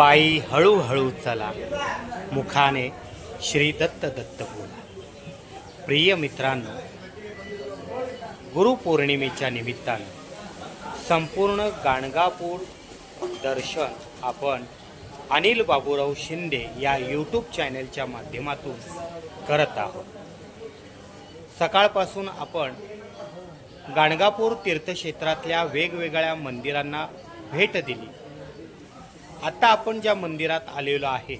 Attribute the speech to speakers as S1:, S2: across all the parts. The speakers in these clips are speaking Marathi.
S1: पायी हळूहळू चला. मुखाने श्री दत्त दत्त बोला. प्रिय मित्रांनो गुरुपौर्णिमेच्या निमित्तानं संपूर्ण गाणगापूर दर्शन आपण अनिल बाबूराव शिंदे या यूट्यूब चॅनलच्या माध्यमातून करत आहोत. सकाळपासून आपण गाणगापूर तीर्थक्षेत्रातल्या वेगवेगळ्या मंदिरांना भेट दिली. आता आपण ज्या मंदिरात आलेलो आहे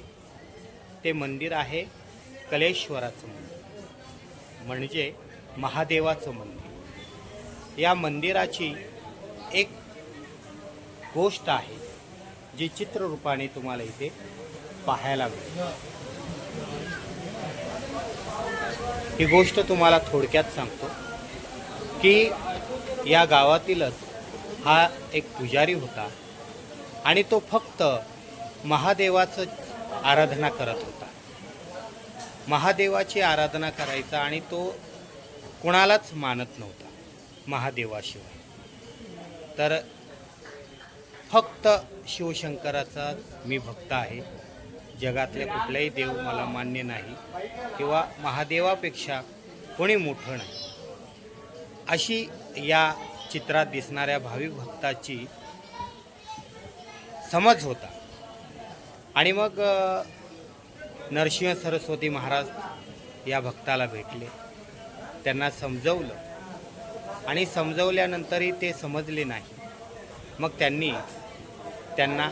S1: ते मंदिर आहे कलेश्वराचं मंदिर. म्हणजे महादेवाचं मंदिर. या मंदिराची एक गोष्ट आहे जी चित्ररूपाने तुम्हाला इथे पाहायला मिळेल. ही गोष्ट तुम्हाला थोडक्यात सांगतो की या गावातीलच हा एक पुजारी होता आणि तो फक्त महादेवाचं आराधना करत होता. महादेवाची आराधना करायचा आणि तो कुणालाच मानत नव्हता महादेवाशिवाय. तर फक्त शिवशंकराचा मी भक्त आहे. जगातले कुठलाही देव मला मान्य नाही किंवा महादेवापेक्षा कोणी मोठं नाही. अशी या चित्रात दिसणाऱ्या भाविक भक्ताची समज होता. आणि मग नरसिंह सरस्वती महाराज या भक्ताला भेटले. त्यांना समजवलं. आणि समजवल्यानंतरही ते समजले नाही. मग त्यांनी त्यांना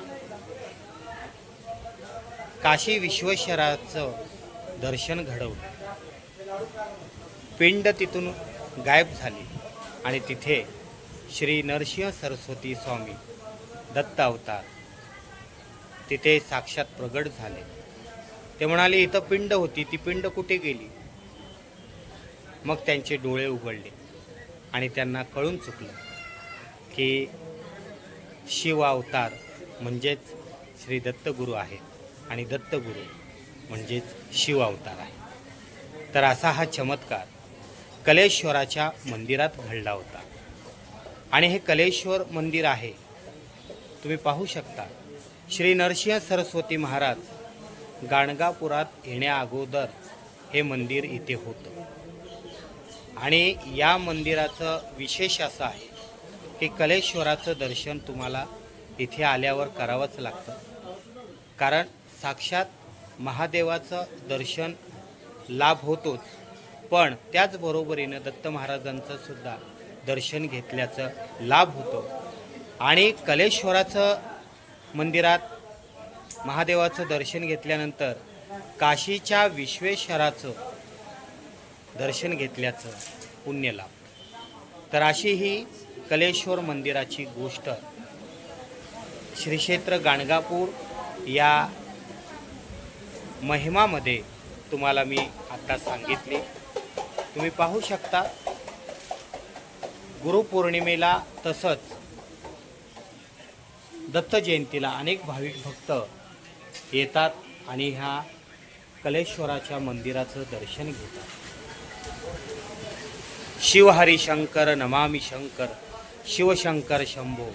S1: काशी विश्वेश्वराचं दर्शन घडवलं. पिंड तिथून गायब झाली. आणि तिथे श्री नरसिंह सरस्वती स्वामी दत्त अवतार तिथे साक्षात प्रगट झाले. ते म्हणाले इथं पिंड होती ती पिंड कुठे गेली? मग त्यांचे डोळे उघडले आणि त्यांना कळून चुकलं की शिव अवतार म्हणजेच श्री दत्तगुरू आहेत आणि दत्तगुरू म्हणजेच शिव अवतार आहे तर असा हा चमत्कार कलेश्वराच्या मंदिरात घडला होता. आणि हे कलेश्वर मंदिर आहे तुम्ही पाहू शकता. श्री नरसिंह सरस्वती महाराज गाणगापुरात येण्याअगोदर हे मंदिर इथे होतं. आणि या मंदिराचं विशेष असं आहे की कलेश्वराचं दर्शन तुम्हाला इथे आल्यावर करावंच लागतं. कारण साक्षात महादेवाचं दर्शन लाभ होतोच. पण त्याचबरोबरीनं दत्त महाराजांचं सुद्धा दर्शन घेतल्याचं लाभ होतो. आणि कलेश्वराचं मंदिरात महादेवाचं दर्शन घेतल्यानंतर काशीच्या विश्वेश्वराचं दर्शन घेतल्याचं पुण्य लाभ. तर अशी ही कलेश्वर मंदिराची गोष्ट. श्री क्षेत्र गाणगापूर या महिमामध्ये तुम्हाला मी आता सांगितले. तुम्ही पाहू शकता गुरुपौर्णिमेला तसंच दत्त जयंतीला अनेक भाविक भक्त येतात आणि ह्या कलेश्वराच्या मंदिराचं दर्शन घेतात. शिवहरी शंकर नमामि शंकर शिवशंकर शंभो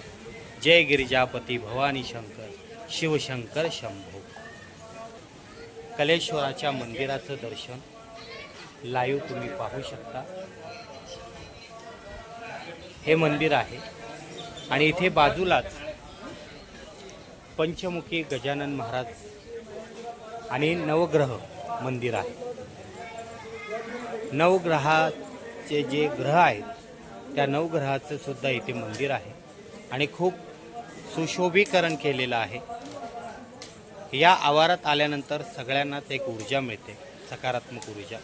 S1: जय गिरिजापती भवानी शंकर शिवशंकर शंभो. कलेश्वराच्या मंदिराचं दर्शन लाईव्ह तुम्ही पाहू शकता. हे मंदिर आहे आणि इथे बाजूलाच पंचमुखी गजानन महाराज आणि नवग्रह मंदिर आहे. नवग्रहाचे जे ग्रह आहेत त्या नवग्रहाचं सुद्धा इथे मंदिर आहे आणि खूप सुशोभीकरण केलेलं आहे. या आवारात आल्यानंतर सगळ्यांनाच एक ऊर्जा मिळते सकारात्मक ऊर्जा.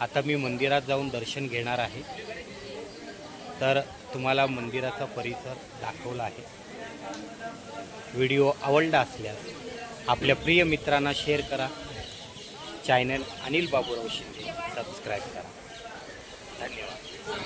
S1: आता मी मंदिरात जाऊन दर्शन घेणार आहे. तर तुम्हाला मंदिराचा परिसर दाखवला आहे. व्हिडिओ आवडला असल्यास आपल्या प्रिय मित्रांना शेअर करा. चॅनल अनिल बाबूराव शिंदे सबस्क्राईब करा. धन्यवाद.